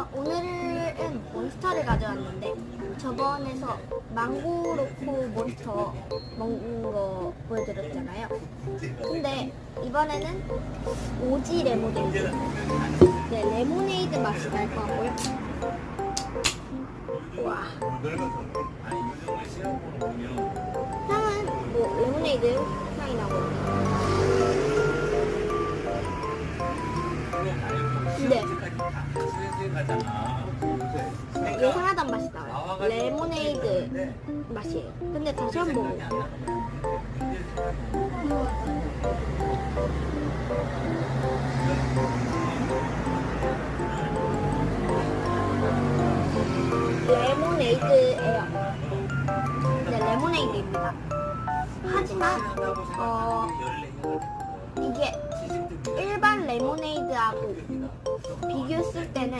어, 오늘은 몬스터를 가져왔는데 저번에서 망고 로코 몬스터 먹는 거 보여드렸잖아요. 근데 이번에는 오지 레모네이드. 네, 레모네이드 맛이 날 것 같고요. 와, 향은 뭐 레모네이드 향이 나 거든요. 네. 예상하던 맛이 나와요. 레모네이드 맛이에요. 근데 다시 한 번 먹어볼게요. 레모네이드예요. 네, 레모네이드입니다. 하지만 어 이게 일반 레모네이드하고 비교했을 때는